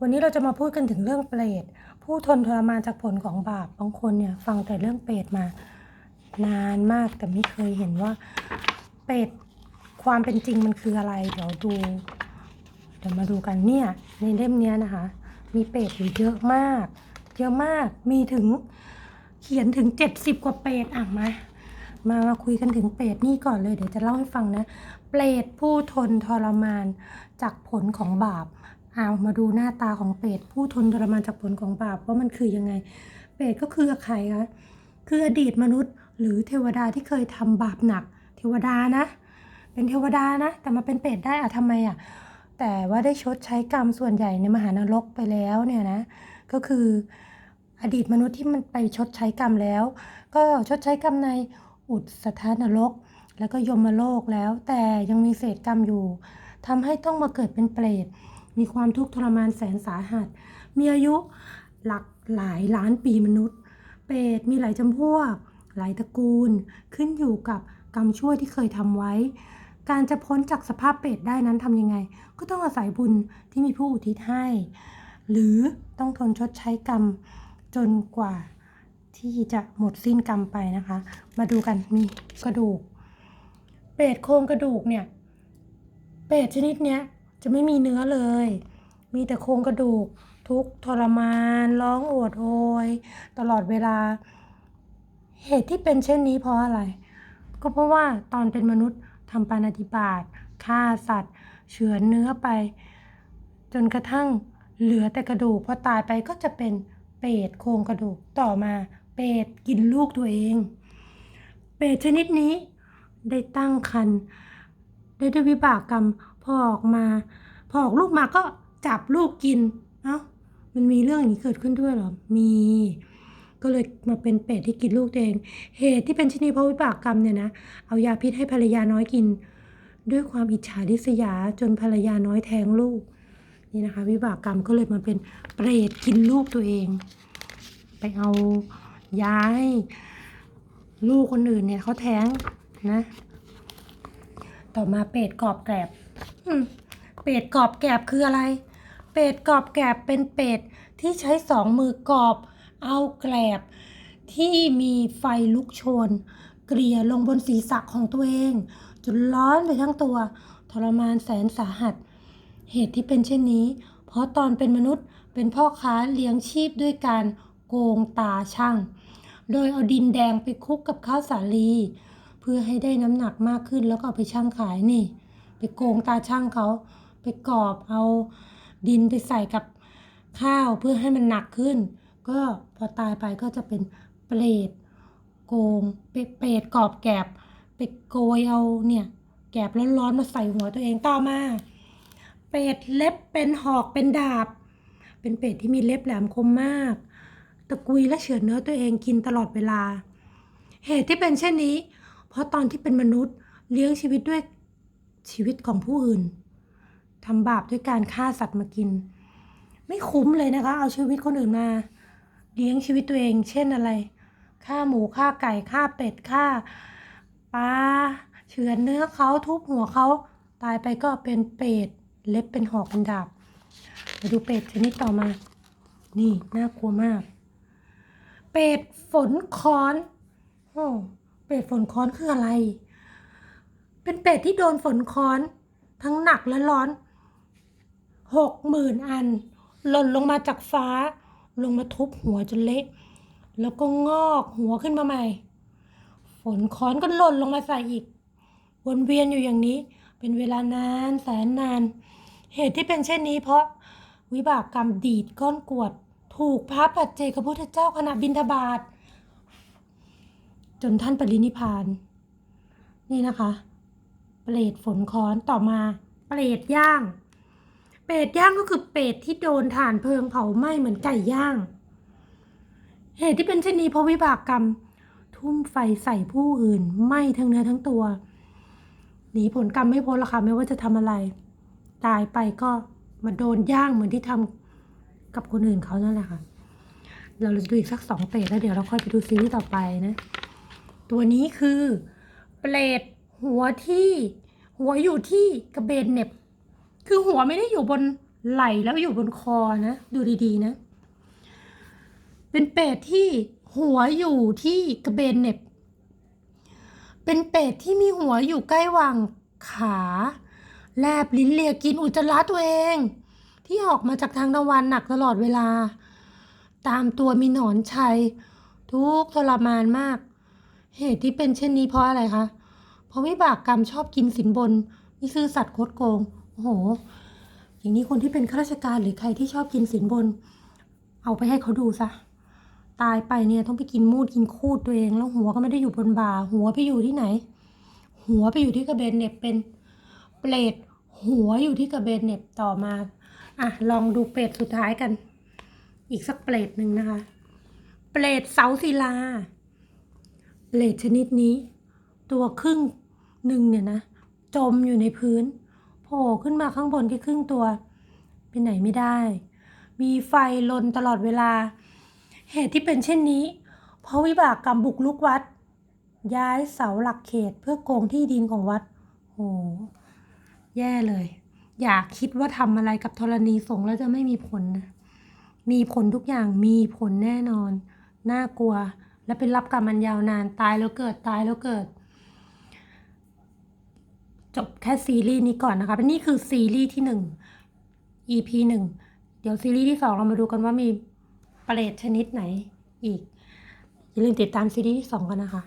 วันนี้เราจะมาพูดกันถึงเรื่องเปรตผู้ทนทรมานจากผลของบาปบางคนเนี่ยฟังแต่เรื่องเปรตมานานมากแต่ไม่เคยเห็นว่าเปรตความเป็นจริงมันคืออะไร เดี๋ยวดู เดี๋ยวมาดูกันเนี่ยในเล่มนี้นะคะ มีเปรตอยู่เยอะมาก เยอะมากมีถึงเขียนถึงเจ็ดสิบกว่าเปรตอะมามามาคุยกันถึงเปรตนี่ก่อนเลยเดี๋ยวจะเล่าให้ฟังนะ เปรตผู้ทนทรมานจากผลของบาป เอามาดูหน้าตาของเปรตผู้ทนทรมานจากผลของบาปว่ามันคือยังไง เปรตก็คือใครคะคืออดีตมนุษย์ หรือเทวดาที่เคยทำบาปหนัก เทวดานะ เป็นเทวดานะ แต่มาเป็นเปรตได้อะทำไมอะแต่ว่าได้ชดใช้กรรมส่วนใหญ่ในมหานรกไปแล้วเนี่ยนะ ก็คืออดีตมนุษย์ที่มันไปชดใช้กรรมแล้ว ก็ชดใช้กรรมในอุตสถานรก แล้วก็ยมโลกแล้ว แต่ยังมีเศษกรรมอยู่ทำให้ต้องมาเกิดเป็นเปรต มีความทุกข์ทรมานแสนสาหัส มีอายุหลักหลายล้านปีมนุษย์ เปรตมีหลายจำพวก หลายตระกูล ขึ้นอยู่กับกรรมชั่วที่เคยทำไว้ การจะพ้นจากสภาพเปรตได้นั้นทำยังไง ก็ต้องอาศัยบุญที่มีผู้อุทิศให้ หรือต้องทนชดใช้กรรมจนกว่าที่จะหมดสิ้นกรรมไปนะคะ มาดูกันมีกระดูก เปรตโครงกระดูกเนี่ย เปรตชนิดเนี้ย จะไม่มีเนื้อเลย มีแต่โครงกระดูกทุกทรมานร้องโอดโอย ตลอดเวลา เหตุที่เป็นเช่นนี้เพราะอะไร ก็เพราะว่าตอนเป็นมนุษย์ทำปาณาติบาตฆ่าสัตว์ เฉือนเนื้อไป จนกระทั่งเหลือแต่กระดูกพอตายไปก็จะเป็นเปรตโครงกระดูกต่อมาเปรตกินลูกตัวเอง เปรตชนิดนี้ได้ตั้งครรภ์ได้ด้วยวิบากกรรม พอออกมา พอออกลูกมาก็จับลูกกิน เอ้า มันมีเรื่องอย่างนี้เกิดขึ้นด้วยเหรอ มี ก็เลยมาเป็นเป็ดที่กินลูกตัวเอง เหตุที่เป็นชนิดเพราะวิบากกรรมเนี่ยนะ เอายาพิษให้ภรรยาน้อยกิน ด้วยความอิจฉาริษยาจนภรรยาน้อยแท้งลูก นี่นะคะ วิบากกรรมก็เลยมาเป็นเปรตกินลูกตัวเอง ไปเอายาให้ลูกคนอื่นเนี่ยเขาแท้งนะ ต่อมาเป็ดกรอบแกรบ เป็ดกรอบแกบคืออะไร เป็ดกรอบแกบเป็นเป็ดที่ใช้สองมือกรอบเอาแกรบที่มีไฟลุกโชน เกลี่ยลงบนศีรษะของตัวเองจนร้อนไปทั้งตัว ทรมานแสนสาหัส เหตุที่เป็นเช่นนี้ เพราะตอนเป็นมนุษย์เป็นพ่อค้าเลี้ยงชีพด้วยการโกงตาช่าง โดยเอาดินแดงไปคลุกกับข้าวสาลี เพื่อให้ได้น้ำหนักมากขึ้นแล้วก็เอาไปช่างขายนี่ ไปโกงตาช่างเขาไปกรอบเอาดินไปใส่กับข้าวเพื่อให้มันหนักขึ้น ก็พอตายไปก็จะเป็นเปรตโกงเปเปรตกรอบแกบไปโกยเอาเนี่ยแกบร้อนๆมาใส่หัวตัวเองต่อมาเป็ดเล็บเป็นหอกเป็นดาบ เป็นเป็ดที่มีเล็บแหลมคมมาก ตะกุยและเฉือนเนื้อตัวเองกินตลอดเวลา เหตุที่เป็นเช่นนี้ เพราะตอนที่เป็นมนุษย์เลี้ยงชีวิตด้วย ชีวิตของผู้อื่นทำบาปด้วยการฆ่าสัตว์มากิน ไม่คุ้มเลยนะคะ เอาชีวิตคนอื่นมาเลี้ยงชีวิตตัวเอง เช่นอะไรฆ่าหมูฆ่าไก่ฆ่าเป็ดฆ่าปลาเฉือนเนื้อเขาทุบหัวเขาตายไปก็เป็นเป็ดเล็บเป็นหอกเป็นดาบมาดูเป็ดชนิดต่อมา นี่น่ากลัวมาก เป็ดฝนค้อนโอ้เป็ดฝนค้อนคืออะไร เป็นเป็ดที่โดนฝนค้อน ทั้งหนักและร้อนหกหมื่นอัน หล่นลงมาจากฟ้า ลงมาทุบหัวจนเละแล้วก็งอกหัวขึ้นมาใหม่ ฝนค้อนก็หล่นลงมาใส่อีก วนเวียนอยู่อย่างนี้ เป็นเวลานานแสนนาน เหตุที่เป็นเช่นนี้เพราะวิบากกรรมดีดก้อนกรวด ถูกพระปัจเจกพุทธเจ้าขณะบินทบาทจนท่านปรินิพาน นี่นะคะ เปรตฝนค้อนต่อมา เปรตย่าง เปรตย่างก็คือเปรตที่โดนถ่านเพลิงเผาไหม้เหมือนไก่ย่าง เหตุที่เป็นเช่นนี้เพราะวิบากกรรม ทุ่มไฟใส่ผู้อื่นไหม้ทั้งเนื้อทั้งตัวหนีผลกรรมไม่พ้นหรอกค่ะไม่ว่าจะทำอะไร ตายไปก็มาโดนย่างเหมือนที่ทำกับคนอื่นเขานั่นแหละค่ะเราจะดูอีกสักสองเปรตแล้วเดี๋ยวเราค่อยไปดูซีรีส์ต่อไปนะ ตัวนี้คือเปรต หัวที่ หัวอยู่ที่กระเบนเน็บ คือหัวไม่ได้อยู่บนไหล่แล้วอยู่บนคอนะ ดูดีๆนะ เป็นเป็ดที่หัวอยู่ที่กระเบนเน็บ เป็นเป็ดที่มีหัวอยู่ใกล้วางขา แลบลิ้นเลียกินอุจจาระตัวเอง ที่ออกมาจากทางตะวันหนักตลอดเวลา ตามตัวมีหนอนชัยทุกทรมานมาก เหตุที่เป็นเช่นนี้เพราะอะไรคะเพราะวิบากกรรมชอบกินสินบนมิซื่อสัตย์โคดโกง โอ้โห อย่างนี้คนที่เป็นข้าราชการหรือใครที่ชอบกินสินบน เอาไปให้เขาดูซะ ตายไปเนี่ยต้องไปกินมูดกินคูดตัวเอง แล้วหัวก็ไม่ได้อยู่บนบ่า หัวไปอยู่ที่ไหน หัวไปอยู่ที่กระเบนเน็บเป็นเปรตหัวอยู่ที่กระเบนเน็บต่อมา อะ ลองดูเปรตสุดท้ายกัน อีกสักเปรตหนึ่งนะคะ เปรตเสาศิลา เปรตชนิดนี้ ตัวครึ่งหนึ่งเนี่ยนะจมอยู่ในพื้นโผล่ขึ้นมาข้างบนแค่ครึ่งตัวไปไหนไม่ได้ มีไฟลนตลอดเวลา เหตุที่เป็นเช่นนี้ เพราะวิบากกรรมบุกลุกวัด ย้ายเสาหลักเขตเพื่อโกงที่ดินของวัดโหแย่เลย อยากคิดว่าทำอะไรกับธรณีสงแล้วจะไม่มีผลนะมีผลทุกอย่างมีผลแน่นอน น่ากลัว และเป็นรับกรรมมันยาวนานตายแล้วเกิดตายแล้วเกิด จบแค่ซีรีส์นี้ก่อนนะคะนี่คือซีรีส์ที่หนึ่ง EP หนึ่ง เดี๋ยวซีรีส์ที่สองเรามาดูกันว่ามีเปรตชนิดไหนอีก อย่าลืมติดตามซีรีส์ที่สองกันนะคะ